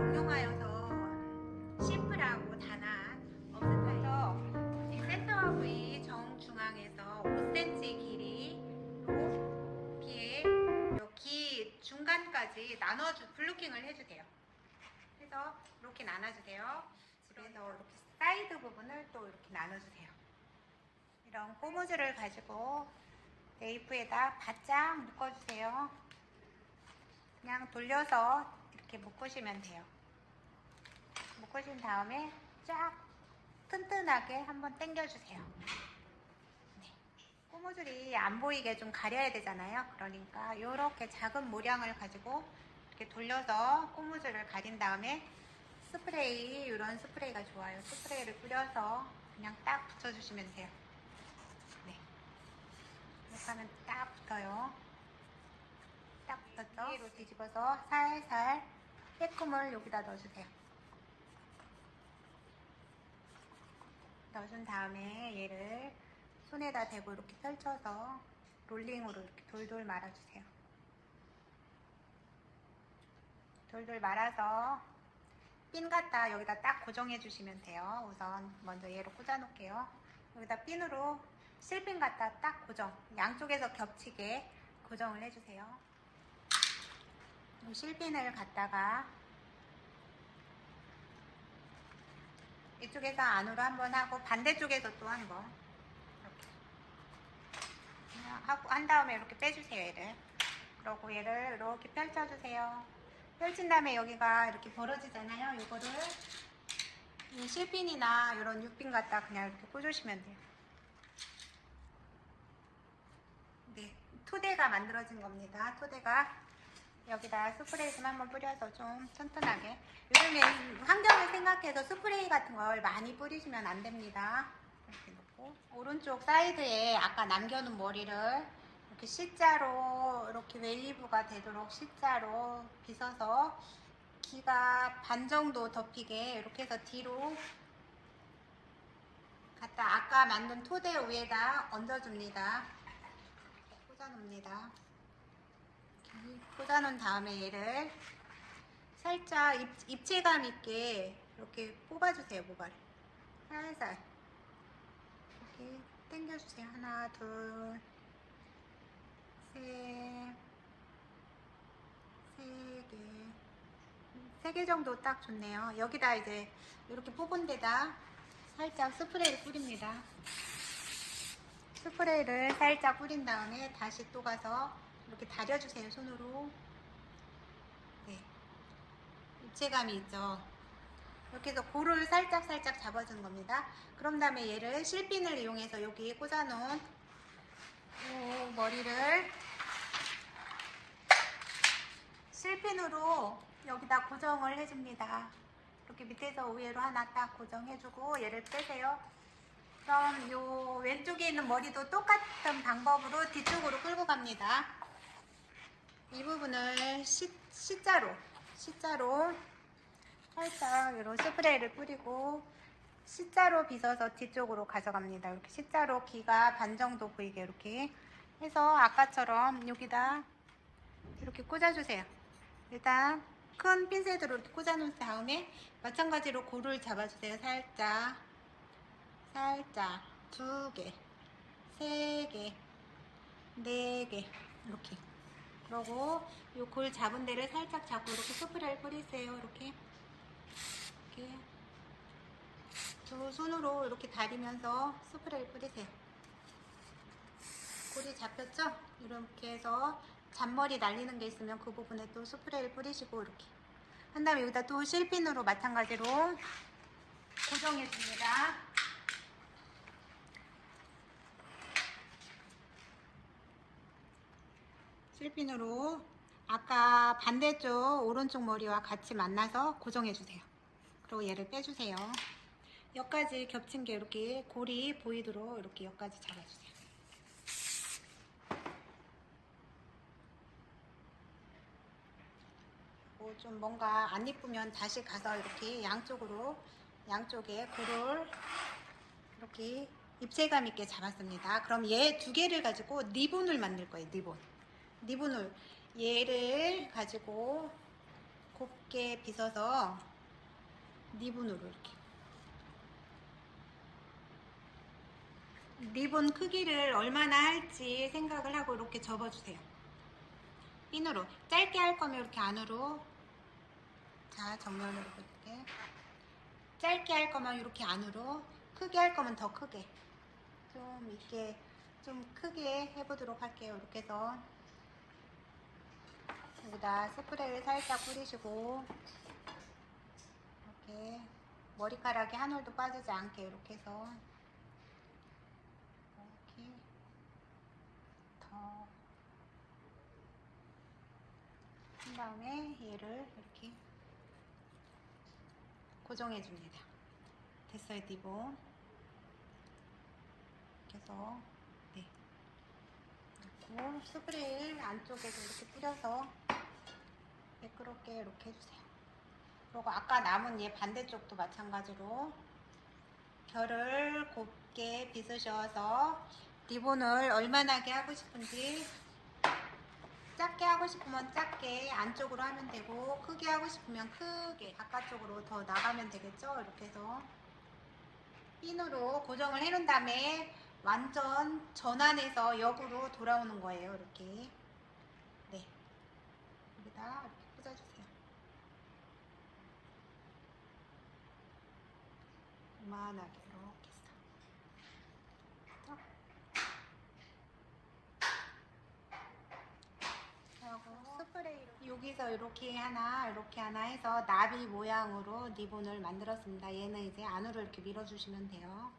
용용하여서 심플하고 단한 업스타일 이 센터 부위 정중앙에서 5cm 길이로 이렇게 여기 중간까지 나눠주 블루킹을 해주세요. 해서 이렇게 나눠주세요. 집에서 이렇게 사이드 부분을 또 이렇게 나눠주세요. 이런 꼬무줄을 가지고 네이프에다 바짝 묶어주세요. 그냥 돌려서 이렇게 묶으시면 돼요. 묶으신 다음에 쫙 튼튼하게 한번 당겨주세요. 네. 꼬무줄이 안 보이게 좀 가려야 되잖아요. 그러니까 이렇게 작은 모량을 가지고 이렇게 돌려서 꼬무줄을 가린 다음에 스프레이 이런 스프레이가 좋아요. 스프레이를 뿌려서 그냥 딱 붙여주시면 돼요. 네. 이렇게 하면 딱 붙어요. 딱 붙었죠? 위로 뒤집어서 살살 빼꿈을 여기다 넣어주세요. 넣어준 다음에 얘를 손에다 대고 이렇게 펼쳐서 롤링으로 이렇게 돌돌 말아주세요. 돌돌 말아서 핀 갖다 여기다 딱 고정해 주시면 돼요. 우선 먼저 얘로 꽂아 놓을게요. 여기다 핀으로 실핀 갖다 딱 고정. 양쪽에서 겹치게 고정을 해주세요. 이 실핀을 갖다가 이쪽에서 안으로 한번 하고 반대쪽에서 또 한 번. 이렇게. 하고 한 다음에 이렇게 빼주세요, 얘를. 그러고 얘를 이렇게 펼쳐주세요. 펼친 다음에 여기가 이렇게 벌어지잖아요. 이거를 이 실핀이나 이런 육핀 갖다 그냥 이렇게 꽂으시면 돼요. 네, 토대가 만들어진 겁니다. 토대가 여기다 스프레이 좀 한번 뿌려서 좀 튼튼하게. 요즘에 환경을 생각해서 스프레이 같은 걸 많이 뿌리시면 안 됩니다. 이렇게 놓고 오른쪽 사이드에 아까 남겨놓은 머리를 이렇게 C자로 이렇게 웨이브가 되도록 C자로 빗어서 기가 반 정도 덮이게 이렇게 해서 뒤로 갖다 아까 만든 토대 위에다 얹어줍니다. 꽂아놓습니다. 꽂아놓은 다음에 얘를 살짝 입, 입체감 있게 이렇게 뽑아주세요, 모발. 살살. 이렇게 당겨주세요. 하나, 둘, 셋, 세 개. 세 개 정도 딱 좋네요. 여기다 이제 이렇게 뽑은 데다 살짝 스프레이를 뿌립니다. 스프레이를 살짝 뿌린 다음에 다시 또 가서 이렇게 다려주세요, 손으로. 네. 입체감이 있죠. 이렇게 해서 고를 살짝 살짝 잡아주는 겁니다. 그런 다음에 얘를 실핀을 이용해서 여기 꽂아놓은 이 머리를 실핀으로 여기다 고정을 해줍니다. 이렇게 밑에서 위로 하나 딱 고정해주고 얘를 빼세요. 그럼 요 왼쪽에 있는 머리도 똑같은 방법으로 뒤쪽으로 끌고 갑니다. 이 부분을 C자로 C자로 살짝 이런 스프레이를 뿌리고 C자로 빗어서 뒤쪽으로 가져갑니다. 이렇게 C자로 귀가 반 정도 보이게 이렇게 해서 아까처럼 여기다 이렇게 꽂아주세요. 일단 큰 핀셋으로 꽂아놓은 다음에 마찬가지로 고를 잡아주세요. 살짝 살짝 두 개, 세 개, 네 개 이렇게 그러고 이골 잡은 데를 살짝 잡고 이렇게 스프레이를 뿌리세요. 이렇게 이렇게 두 손으로 이렇게 다리면서 스프레이를 뿌리세요. 골이 잡혔죠? 이렇게 해서 잔머리 날리는 게 있으면 그 부분에 또 스프레이를 뿌리시고 이렇게 한 다음에 여기다 또 실핀으로 마찬가지로 고정해 줍니다. 실핀으로 아까 반대쪽 오른쪽 머리와 같이 만나서 고정해 주세요. 그리고 얘를 빼주세요. 여기까지 겹친 게 이렇게 골이 보이도록 이렇게 여기까지 잡아주세요. 뭐 좀 뭔가 안 이쁘면 다시 가서 이렇게 양쪽으로 양쪽에 골을 이렇게 입체감 있게 잡았습니다. 그럼 얘 두 개를 가지고 리본을 만들 거예요. 리본. 리본을 얘를 가지고 곱게 빗어서 리본으로 이렇게. 리본 크기를 얼마나 할지 생각을 하고 이렇게 접어주세요. 핀으로. 짧게 할 거면 이렇게 안으로. 자 정면으로 볼게. 짧게 할 거면 이렇게 안으로. 크게 할 거면 더 크게. 좀 이렇게 좀 크게 해보도록 할게요. 이렇게 해서 여기다 스프레이를 살짝 뿌리시고 이렇게 머리카락이 한 올도 빠지지 않게 이렇게 해서 이렇게 더 한 다음에 얘를 이렇게 고정해 줍니다. 됐어요, 디보. 해서 네. 그리고 스프레이를 안쪽에도 이렇게 뿌려서 매끄럽게 이렇게 해주세요. 그리고 아까 남은 얘 반대쪽도 마찬가지로 결을 곱게 빗으셔서 리본을 얼마나게 하고 싶은지 작게 하고 싶으면 작게 안쪽으로 하면 되고 크게 하고 싶으면 크게 바깥쪽으로 더 나가면 되겠죠? 이렇게 해서 핀으로 고정을 해놓은 다음에 완전 전환해서 역으로 돌아오는 거예요 이렇게. 네. 여기다 이렇게 꽂아주세요. 이만하게 이렇게 해서. 하고 스프레이로 여기서 이렇게 하나 이렇게 하나 해서 나비 모양으로 리본을 만들었습니다. 얘는 이제 안으로 이렇게 밀어주시면 돼요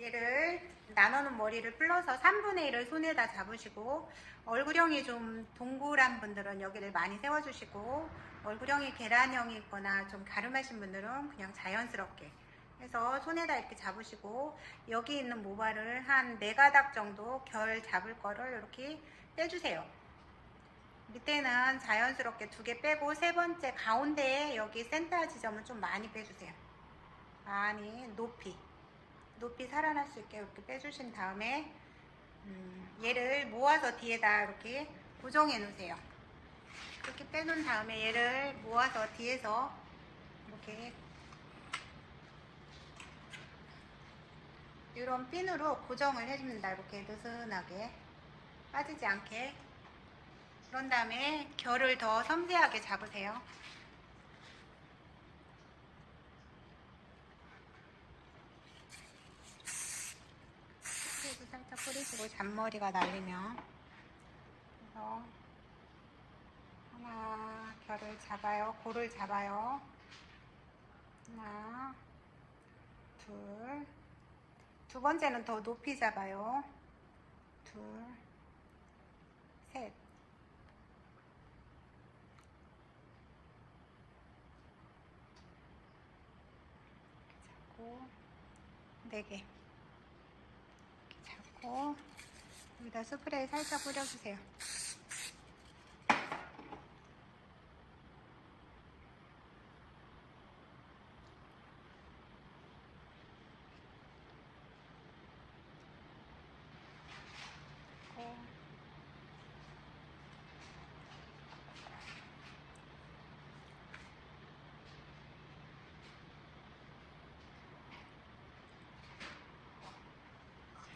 얘를 나눠놓은 머리를 풀러서 3분의 1을 손에다 잡으시고 얼굴형이 좀 동그란 분들은 여기를 많이 세워주시고 얼굴형이 계란형이 있거나 좀 가름하신 분들은 그냥 자연스럽게 해서 손에다 이렇게 잡으시고 여기 있는 모발을 한 4가닥 정도 결 잡을 거를 이렇게 빼주세요. 밑에는 자연스럽게 두 개 빼고 세 번째 가운데에 여기 센터 지점을 좀 많이 빼주세요. 많이 높이 높이 살아날 수 있게 이렇게 빼주신 다음에 음, 얘를 모아서 뒤에다 이렇게 고정해 놓으세요. 이렇게 빼놓은 다음에 얘를 모아서 뒤에서 이렇게 이런 핀으로 고정을 해줍니다. 이렇게 느슨하게 빠지지 않게 그런 다음에 결을 더 섬세하게 잡으세요. 스프레이도 잔머리가 날리면. 그래서 하나 결을 잡아요. 골을 잡아요. 하나 둘 두 번째는 더 높이 잡아요. 둘셋. 잡고 네개 잡고 여기다 스프레이 살짝 뿌려주세요.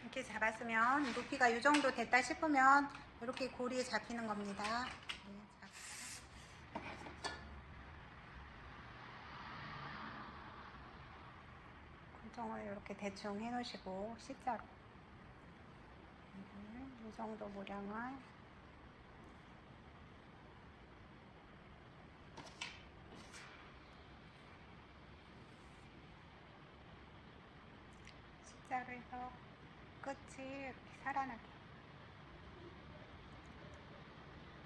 그리고 이렇게 잡았으면 높이가 이 정도 됐다 싶으면 이렇게 고리에 잡히는 겁니다. 네, 잡고. 고정을 이렇게 대충 해 놓으시고 C자로 음, 이 정도 모량을 C자로 해서 끝이 이렇게 살아나게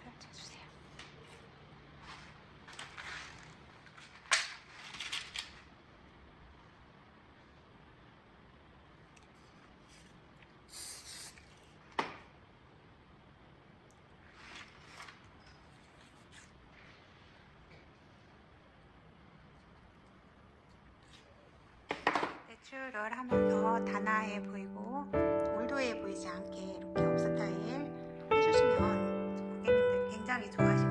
펼쳐주세요. 대출을 하면서 단아해 보이고 네, 보이지 않게 이렇게 업스타일 해주시면 고객님들 굉장히 좋아하실